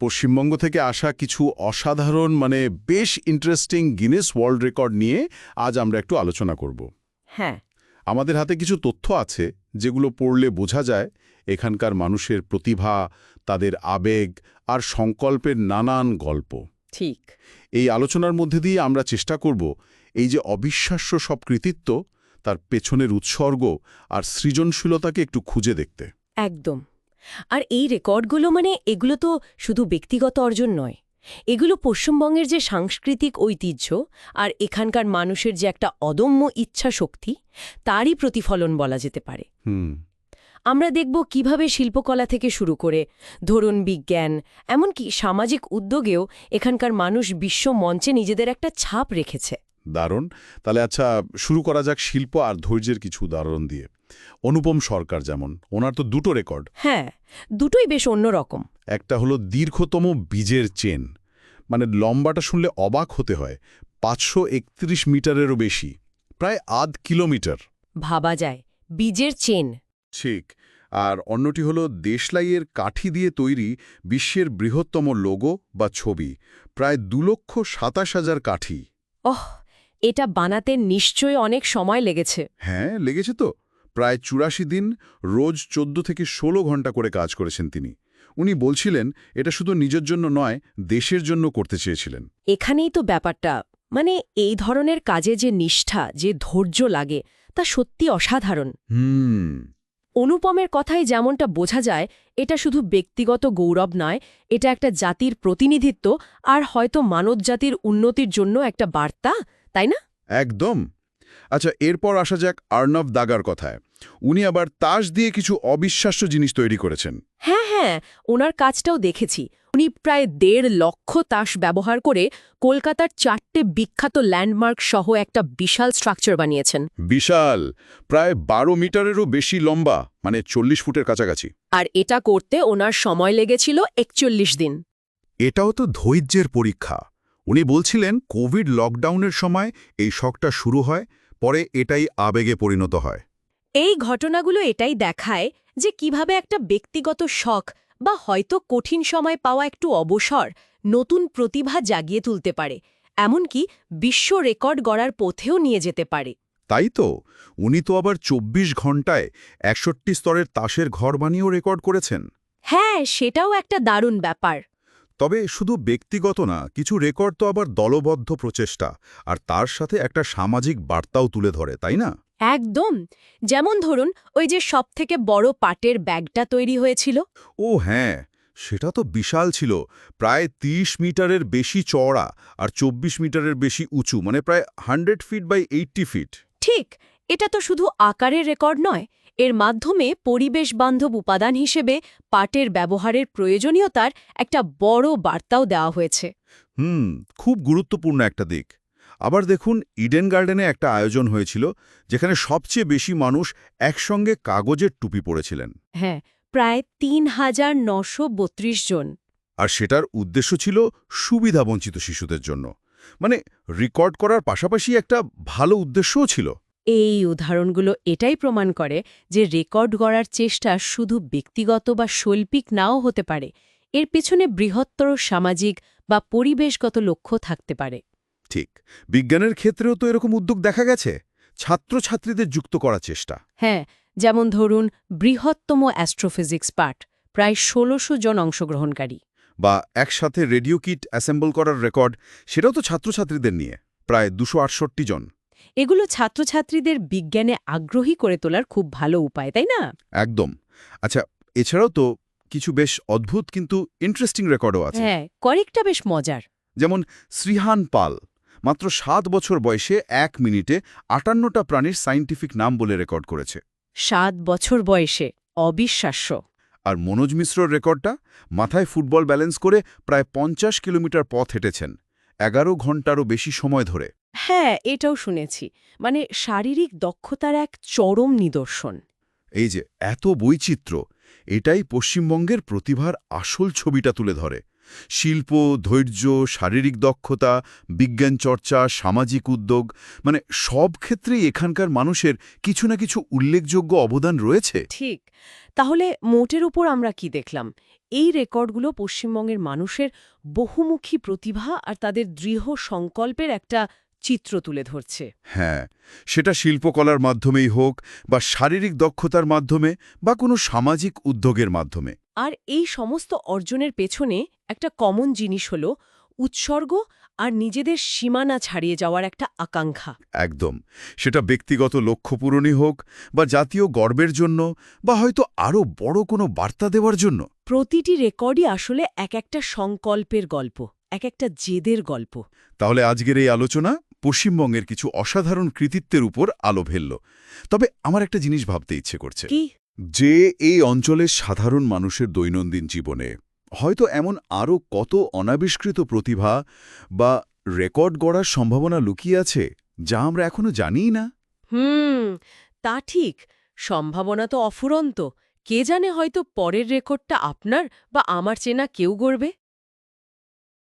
পশ্চিমবঙ্গ থেকে আসা কিছু অসাধারণ মানে বেশ ইন্টারেস্টিং গিনেস ওয়ার্ল্ড রেকর্ড নিয়ে আজ আমরা একটু আলোচনা করব। হ্যাঁ। আমাদের হাতে কিছু তথ্য আছে যেগুলো পড়লে বোঝা যায় এখানকার মানুষের প্রতিভা তাদের আবেগ আর সংকল্পের নানান গল্প। ঠিক। এই আলোচনার মধ্যে দিয়ে আমরা চেষ্টা করব এই যে অবিশ্বাস্য সব কৃতিত্ব তার পেছনের উৎসর্গ আর সৃজনশীলতাকে একটু খুঁজে দেখতে। একদম। আর এই রেকর্ডগুলো মানে এগুলো তো শুধু ব্যক্তিগত অর্জন নয়। এগুলো পশ্চিমবঙ্গের যে সাংস্কৃতিক ঐতিহ্য আর এখানকার মানুষের যে একটা অদম্য ইচ্ছা শক্তি তারই প্রতিফলন বলা যেতে পারে। আমরা দেখব কীভাবে শিল্পকলা থেকে শুরু করে ধরুন বিজ্ঞান এমনকি সামাজিক উদ্যোগেও এখানকার মানুষ বিশ্ব মঞ্চে নিজেদের একটা ছাপ রেখেছে। দারুণ। তাহলে আচ্ছা শুরু করা যাক শিল্প আর ধৈর্যের কিছু উদাহরণ দিয়ে। অনুপম সরকার যেমন ওনার তো দুটো রেকর্ড। হ্যাঁ দুটোই বেশ অন্যরকম। একটা হলো দীর্ঘতম বীজের চেন মানে লম্বাটা শুনলে অবাক হতে হয় পাঁচশো একত্রিশ মিটারেরও বেশি প্রায় আধ কিলোমিটার। ভাবা যায় বীজের চেন। ঠিক আর অন্যটি হলো দেশলাইয়ের কাঠি দিয়ে তৈরি বিশ্বের বৃহত্তম লোগো বা ছবি প্রায় দু লক্ষ সাতাশ হাজার কাঠি। ওহ এটা বানাতে নিশ্চয়ই অনেক সময় লেগেছে। হ্যাঁ লেগেছে তো। প্রায় চুরাশি দিন রোজ চোদ্দ থেকে ১৬ ঘণ্টা করে কাজ করেছেন তিনি। উনি বলছিলেন এটা শুধু নিজের জন্য নয় দেশের জন্য করতে চেয়েছিলেন। এখানেই তো ব্যাপারটা। মানে এই ধরনের কাজে যে নিষ্ঠা যে ধৈর্য লাগে তা সত্যি অসাধারণ। হুম। অনুপমের কথাই যেমনটা বোঝা যায় এটা শুধু ব্যক্তিগত গৌরব নয় এটা একটা জাতির প্রতিনিধিত্ব আর হয়তো মানবজাতির উন্নতির জন্য একটা বার্তা তাই না? একদম। আচ্ছা এরপর আসা যাক আর্নব দাগার কথায়। উনি আবার তাস দিয়ে কিছু অবিশ্বাস্য জিনিস তৈরি করেছেন। হ্যাঁ হ্যাঁ ওনার কাজটাও দেখেছি। উনি প্রায় দেড় লক্ষ তাস ব্যবহার করে কলকাতার চারটে বিখ্যাত ল্যান্ডমার্ক সহ একটা বিশাল স্ট্রাকচার বানিয়েছেন। বিশাল! প্রায় বারো মিটারেরও বেশি লম্বা মানে চল্লিশ ফুটের কাছাকাছি। আর এটা করতে ওনার সময় লেগেছিল একচল্লিশ দিন। এটাও তো ধৈর্যের পরীক্ষা। উনি বলছিলেন কোভিড লকডাউনের সময় এই শখটা শুরু হয় পরে এটাই আবেগে পরিণত হয়। এই ঘটনাগুলো এটাই দেখায় যে কীভাবে একটা ব্যক্তিগত শখ বা হয়তো কঠিন সময় পাওয়া একটু অবসর নতুন প্রতিভা জাগিয়ে তুলতে পারে এমনকি বিশ্ব রেকর্ড গড়ার পথেও নিয়ে যেতে পারে। তাই তো? উনি তো আবার ২৪ ঘন্টায় একষট্টি স্তরের তাসের ঘর বানিয়েও রেকর্ড করেছেন। হ্যাঁ সেটাও একটা দারুণ ব্যাপার। তবে শুধু ব্যক্তিগত না কিছু রেকর্ড তো আবার দলবদ্ধ প্রচেষ্টা আর তার সাথে একটা সামাজিক বার্তাও তুলে ধরে তাই না? একদম। যেমন ধরুন ওই যে সবথেকে বড় পাটের ব্যাগটা তৈরি হয়েছিল। ও হ্যাঁ সেটা তো বিশাল ছিল। প্রায় ৩০ মিটারের বেশি চওড়া আর ২৪ মিটারের বেশি উঁচু মানে প্রায় hundred feet by eighty feet. ঠিক এটা তো শুধু আকারের রেকর্ড নয় এর মাধ্যমে পরিবেশ বান্ধব উপাদান হিসেবে পাটের ব্যবহারের প্রয়োজনীয়তার একটা বড় বার্তাও দেওয়া হয়েছে। হুম খুব গুরুত্বপূর্ণ একটা দিক। আবার দেখুন ইডেন গার্ডেনে একটা আয়োজন হয়েছিল যেখানে সবচেয়ে বেশি মানুষ একসঙ্গে কাগজের টুপি পরেছিলেন। হ্যাঁ প্রায় তিন হাজার নশো বত্রিশ জন। আর সেটার উদ্দেশ্য ছিল সুবিধাবঞ্চিত শিশুদের জন্য। মানে রেকর্ড করার পাশাপাশি একটা ভালো উদ্দেশ্যও ছিল। এই উদাহরণগুলো এটাই প্রমাণ করে যে রেকর্ড গড়ার চেষ্টা শুধু ব্যক্তিগত বা শৈল্পিক নাও হতে পারে। এর পেছনে বৃহত্তর সামাজিক বা পরিবেশগত লক্ষ্য থাকতে পারে। ঠিক। বিজ্ঞানের ক্ষেত্রেও তো এরকম উদ্যোগ দেখা গেছে। ছাত্রছাত্রীদের যুক্ত করার চেষ্টা। হ্যাঁ যেমন ধরুন বৃহত্তম অ্যাস্ট্রোফিজিক্স পাঠ প্রায় ষোলোশো জন অংশগ্রহণকারী। বা একসাথে রেডিও কিট অ্যাসেম্বল করার রেকর্ড সেটাও তো ছাত্রছাত্রীদের নিয়ে প্রায় দুশো আটষট্টি জন। এগুলো ছাত্রছাত্রীদের বিজ্ঞানে আগ্রহী করে তোলার খুব ভালো উপায় তাই না? একদম। আচ্ছা এছাড়াও তো কিছু বেশ অদ্ভুত কিন্তু ইন্টারেস্টিং রেকর্ডও আছে। হ্যাঁ কয়েকটা বেশ মজার। যেমন শ্রীহান পাল মাত্র সাত বছর বয়সে এক মিনিটে আটান্নটা প্রাণীর সাইন্টিফিক নাম বলে রেকর্ড করেছে। সাত বছর বয়সে অবিশ্বাস্য। আর মনোজ মিশ্রর রেকর্ডটা? মাথায় ফুটবল ব্যালেন্স করে প্রায় পঞ্চাশ কিলোমিটার পথ হেঁটেছেন। এগারো ঘন্টারও বেশি সময় ধরে। হ্যাঁ এটাও শুনেছি। মানে শারীরিক দক্ষতার এক চরম নিদর্শন। এই যে এত বৈচিত্র্য! এটাই পশ্চিমবঙ্গের প্রতিভার আসল ছবিটা তুলে ধরে। শিল্প, ধৈর্য, শারীরিক দক্ষতা, বিজ্ঞান চর্চা, সামাজিক উদ্যোগ মানে সব ক্ষেত্রেই এখানকার মানুষের কিছু না কিছু উল্লেখযোগ্য অবদান রয়েছে? ঠিক। তাহলে মোটের উপর আমরা কি দেখলাম? এই রেকর্ডগুলো পশ্চিমবঙ্গের মানুষের বহুমুখী প্রতিভা আর তাদের দৃঢ় সংকল্পের একটা চিত্র তুলে ধরছে। হ্যাঁ সেটা শিল্পকলার মাধ্যমেই হোক বা শারীরিক দক্ষতার মাধ্যমে বা কোনো সামাজিক উদ্যোগের মাধ্যমে। আর এই সমস্ত অর্জনের পেছনে একটা কমন জিনিস হল উৎসর্গ আর নিজেদের সীমানা ছাড়িয়ে যাওয়ার একটা আকাঙ্ক্ষা। একদম সেটা ব্যক্তিগত লক্ষ্য পূরণই হোক বা জাতীয় গর্বের জন্য বা হয়তো আরও বড় কোনো বার্তা দেওয়ার জন্য। প্রতিটি রেকর্ডই আসলে এক একটা সংকল্পের গল্প এক একটা জেদের গল্প। তাহলে আজকের এই আলোচনা পশ্চিমবঙ্গের কিছু অসাধারণ কৃতিত্বের উপর আলো ফেলল তবে আমার একটা জিনিস ভাবতে ইচ্ছে করছে। যে এই অঞ্চলের সাধারণ মানুষের দৈনন্দিন জীবনে হয়তো এমন আরও কত অনাবিষ্কৃত প্রতিভা বা রেকর্ড গড়ার সম্ভাবনা লুকিয়ে আছে যা আমরা এখনও জানিই না। হুম তা ঠিক। সম্ভাবনা তো অফুরন্ত। কে জানে হয়তো পরের রেকর্ডটা আপনার বা আমার চেনা কেউ গড়বে?